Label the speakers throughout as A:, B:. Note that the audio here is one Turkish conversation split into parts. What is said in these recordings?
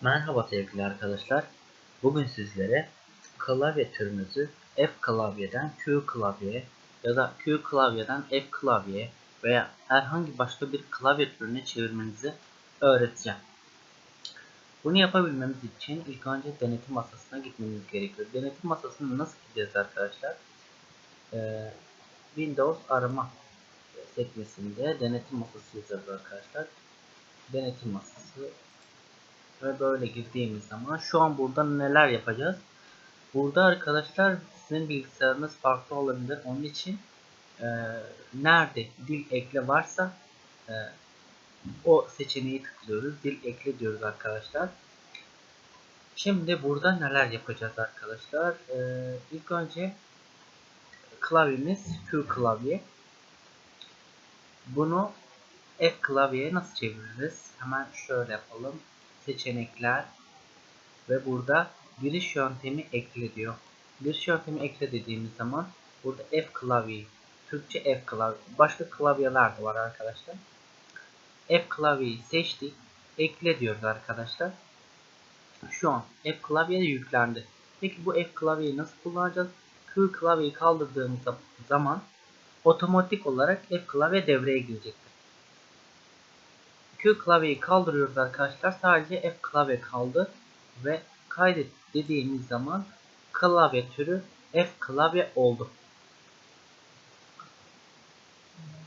A: Merhaba sevgili arkadaşlar. Bugün sizlere klavye türünüzü F klavyeden Q klavye ya da Q klavyeden F klavye veya herhangi başka bir klavye türüne çevirmenizi öğreteceğim. Bunu yapabilmemiz için ilk önce denetim masasına gitmemiz gerekiyor. Denetim masasına nasıl gideceğiz arkadaşlar? Ee, Windows arama sekmesinde denetim masası yazacağız arkadaşlar. Denetim masası ve böyle girdiğimiz zaman şu an burada neler yapacağız? Burada arkadaşlar sizin bilgisayarınız farklı olabilir. Onun için e, nerede dil ekle varsa e, o seçeneği tıklıyoruz. Dil ekle diyoruz arkadaşlar. Şimdi burada neler yapacağız arkadaşlar? E, ilk önce klavyemiz Q klavye. Bunu F klavyeye nasıl çeviririz? Hemen şöyle yapalım seçenekler ve burada giriş yöntemi ekle diyor. Giriş yöntemi ekle dediğimiz zaman burada F klavyeyi Türkçe F klavye başka klavyeler de var arkadaşlar. F klavyeyi seçtik. Ekle diyoruz arkadaşlar. Şu an F klavye yüklendi. Peki bu F klavyeyi nasıl kullanacağız? Q klavyeyi kaldırdığımız zaman otomatik olarak F klavye devreye girecektir. Q klavyeyi kaldırıyoruz arkadaşlar. Sadece F klavye kaldı ve kaydet dediğimiz zaman klavye türü F klavye oldu.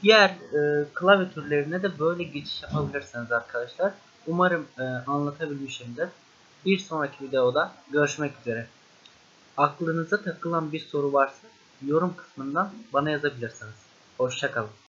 A: Diğer e, klavye türlerine de böyle geçiş yapabilirsiniz arkadaşlar. Umarım e, anlatabilmişimdir. Bir sonraki videoda görüşmek üzere. Aklınıza takılan bir soru varsa yorum kısmından bana yazabilirsiniz. Hoşçakalın.